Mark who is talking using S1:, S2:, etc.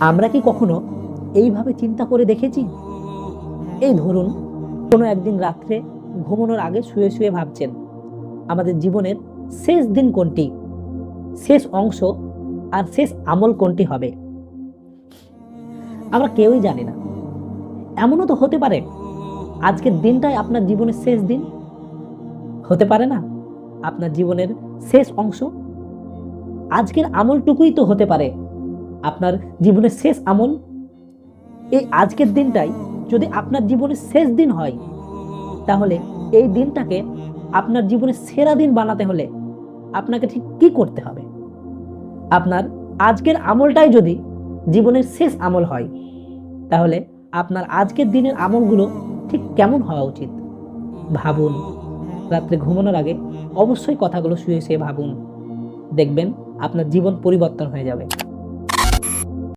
S1: আমরা কি কখনো এইভাবে চিন্তা করে দেখেছি? এই ধরুন, কোনো একদিন রাত্রে ঘুমানোর আগে শুয়ে শুয়ে ভাবছেন, আমাদের জীবনের শেষ দিন কোনটি? শেষ অংশ আর শেষ আমল কোনটি হবে? আমরা কেউই জানি না। এমনও তো হতে পারে, আজকের দিনটাই আপনার জীবনের শেষ দিন? হতে পারে না, আপনার জীবনের শেষ অংশ? আজকের আমলটুকুই তো হতে পারে। আপনার জীবনের শেষ আমল। এই আজকের দিনটাই যদি আপনার জীবনের শেষ দিন হয়, তাহলে এই দিনটাকে আপনার জীবনের সেরা দিন বানাতে হলে আপনাকে ঠিক কী করতে হবে? আপনার আজকের আমলটাই যদি জীবনের শেষ আমল হয়, তাহলে আপনার আজকের দিনের আমলগুলো ঠিক কেমন হওয়া উচিত? ভাবুন, রাত্রে ঘুমানোর আগে অবশ্যই কথাগুলো শুয়ে শুয়ে ভাবুন। দেখবেন আপনার জীবন পরিবর্তন হয়ে যাবে।